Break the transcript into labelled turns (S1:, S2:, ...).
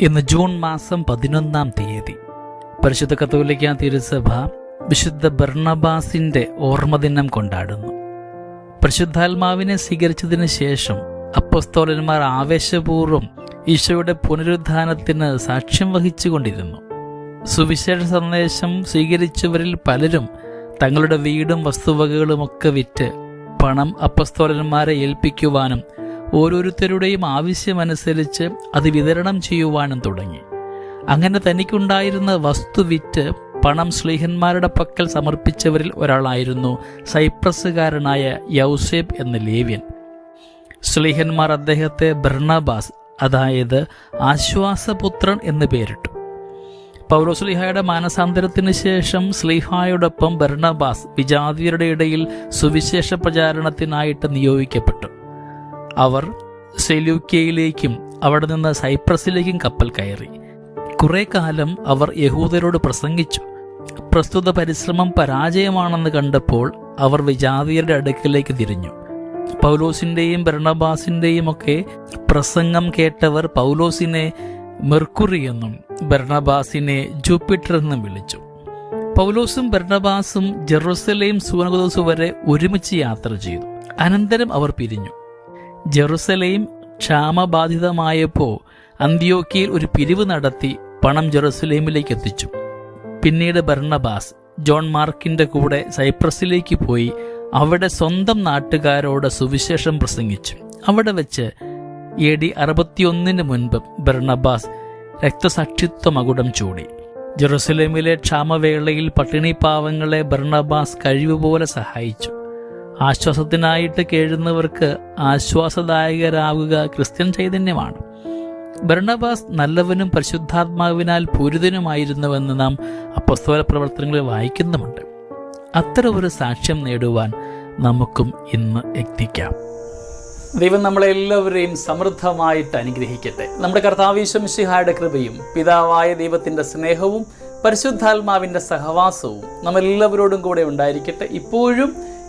S1: ഇന്ന് ജൂൺ മാസം പതിനൊന്നാം തീയതി. പരിശുദ്ധ കത്തോലിക്ക തിരുസഭ വിശുദ്ധ ബർണബാസിന്റെ ഓർമ്മദിനം കൊണ്ടാടുന്നു. പരിശുദ്ധാത്മാവിനെ സ്വീകരിച്ചതിന് ശേഷം അപ്പസ്തോലന്മാർ ആവേശപൂർവം ഈശോയുടെ പുനരുദ്ധാനത്തിന് സാക്ഷ്യം വഹിച്ചുകൊണ്ടിരുന്നു. സുവിശേഷ സന്ദേശം സ്വീകരിച്ചവരിൽ പലരും തങ്ങളുടെ വീടും വസ്തുവകകളുമൊക്കെ വിറ്റ് പണം അപ്പസ്തോലന്മാരെ ഏൽപ്പിക്കുവാനും ഓരോരുത്തരുടെയും ആവശ്യമനുസരിച്ച് അത് വിതരണം ചെയ്യുവാനും തുടങ്ങി. അങ്ങനെ തനിക്കുണ്ടായിരുന്ന വസ്തു വിറ്റ് പണം ശ്ലീഹന്മാരുടെ പക്കൽ സമർപ്പിച്ചവരിൽ ഒരാളായിരുന്നു സൈപ്രസുകാരനായ യൗസേബ് എന്ന ലേവ്യൻ. ശ്ലീഹന്മാർ അദ്ദേഹത്തെ ബർണബാസ് അതായത് ആശ്വാസപുത്രൻ എന്ന് പേരിട്ടു. പൗലോസ്ലിഹായുടെ മാനസാന്തരത്തിന് ശേഷം സ്ലിഹായോടൊപ്പം ബർണബാസ് വിജാതിയരുടെ ഇടയിൽ സുവിശേഷ പ്രചാരണത്തിനായിട്ട് നിയോഗിക്കപ്പെട്ടു. അവർ സെലൂക്കയിലേക്കും അവിടെ നിന്ന് സൈപ്രസിലേക്കും കപ്പൽ കയറി. കുറെ കാലം അവർ യഹൂദരോട് പ്രസംഗിച്ചു. പ്രസ്തുത പരിശ്രമം പരാജയമാണെന്ന് കണ്ടപ്പോൾ അവർ വിജാതിയരുടെ അടുക്കിലേക്ക് തിരിഞ്ഞു. പൗലോസിന്റെയും ഭരണബാസിന്റെയും ഒക്കെ പ്രസംഗം കേട്ടവർ പൗലോസിനെ മെർക്കുറി എന്നും ഭരണബാസിനെ ജൂപ്പിറ്റർ എന്നും വിളിച്ചു. പൗലോസും ഭരണബാസും ജെറുസലേം സൂനകദോസ് വരെ ഒരുമിച്ച് യാത്ര ചെയ്തു. അനന്തരം അവർ പിരിഞ്ഞു. ജെറുസലേം ക്ഷാമബാധിതമായപ്പോൾ അന്ത്യോക്കിയിൽ ഒരു പിരിവ് നടത്തി പണം ജെറുസലേമിലേക്ക് എത്തിച്ചു. പിന്നീട് ബർണബാസ് ജോൺ മാർക്കിന്റെ കൂടെ സൈപ്രസിലേക്ക് പോയി അവിടെ സ്വന്തം നാട്ടുകാരോട് സുവിശേഷം പ്രസംഗിച്ചു. അവിടെ വെച്ച് എ ഡി അറുപത്തിയൊന്നിന് മുൻപ് ബർണബാസ് രക്തസാക്ഷിത്വ മകുടം ചൂടി. ജെറുസലേമിലെ ക്ഷാമവേളയിൽ പട്ടിണി പാവങ്ങളെ ബർണബാസ് കഴിവുപോലെ സഹായിച്ചു. ആശ്വാസത്തിനായിട്ട് കേഴുന്നവർക്ക് ആശ്വാസദായകരാകുക ക്രിസ്ത്യൻ ചൈതന്യമാണ്. ഭരണബാസ് നല്ലവനും പരിശുദ്ധാത്മാവിനാൽ പൂരിതനുമായിരുന്നുവെന്ന് നാം അപ്പസ്തോല പ്രവർത്തനങ്ങളിൽ വായിക്കുന്നുമുണ്ട്. അത്തരം ഒരു സാക്ഷ്യം നേടുവാൻ നമുക്കും ഇന്ന് എത്തിക്കാം. ദൈവം നമ്മളെല്ലാവരെയും സമൃദ്ധമായിട്ട് അനുഗ്രഹിക്കട്ടെ. നമ്മുടെ കർത്താവീശ്വംശിഹായുടെ കൃപയും പിതാവായ ദൈവത്തിന്റെ സ്നേഹവും പരിശുദ്ധാത്മാവിന്റെ സഹവാസവും നമ്മളെല്ലാവരോടും കൂടെ ഉണ്ടായിരിക്കട്ടെ. ഇപ്പോഴും